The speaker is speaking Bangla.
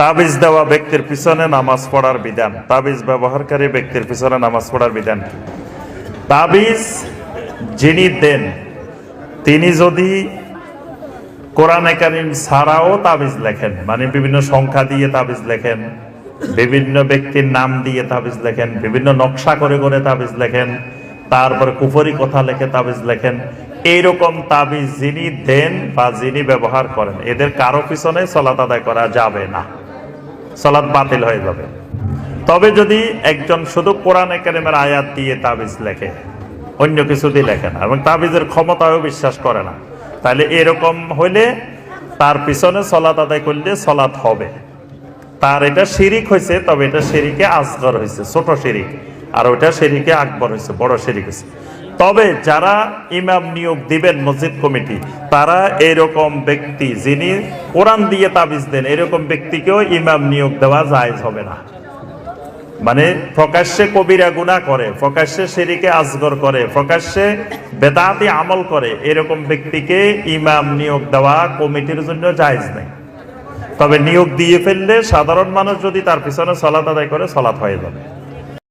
তাবিজ দেওয়া ব্যক্তির পিছনে নামাজ পড়ার বিধান। তাবিজ ব্যবহারকারী ব্যক্তির পিছনে নামাজ পড়ার বিধান কি? তাবিজ যিনি দেন, তিনি যদি কোরআনে কারিম ছাড়াও তাবিজ লেখেন মানে বিভিন্ন সংখ্যা দিয়ে তাবিজ লেখেন, বিভিন্ন ব্যক্তির নাম দিয়ে তাবিজ লেখেন, বিভিন্ন নকশা করে করে তাবিজ লেখেন, তারপরে কুফরি কথা লেখে তাবিজ লেখেন, এইরকম তাবিজ যিনি দেন বা যিনি ব্যবহার করেন, এদের কারও পিছনে সলাত আদায় করা যাবে না। সলাৎ বাতিল হয়ে যাবে। তবে যদি একজন শুধু কোরআন একাডেমের আয়াত দিয়ে তাবিজ লেখে, অন্য কিছু দিয়ে লেখে না, এবং তাবিজের ক্ষমতাও বিশ্বাস করে না, তাহলে এরকম হইলে তার পিছনে সলাৎ আদায় করলে সলাৎ হবে। তার এটা শিরিক হয়েছে, তবে এটা শিরিকে আসগর হয়েছে, ছোট শিরিক, আর ওইটা শিরিকে আকবর হয়েছে, বড় শিরিক হয়েছে। তবে যারা ইমাম নিয়োগ দিবেন মসজিদ কমিটি, তারা এরকম ব্যক্তি যিনি কোরআন দিয়ে তাবিজ দেন, এরকম ব্যক্তিকেও ইমাম নিয়োগ দেওয়া জায়েজ হবে না। মানে প্রকাশ্যে কবিরা গুণা করে, প্রকাশ্যে সেরিকে আজগর করে, প্রকাশ্যে বেদাতি আমল করে, এরকম ব্যক্তিকে ইমাম নিয়োগ দেওয়া কমিটির জন্য জায়েজ নেই। তবে নিয়োগ দিয়ে ফেললে সাধারণ মানুষ যদি তার পিছনে সলাত আদায় করে সলাৎ হয়ে যাবে।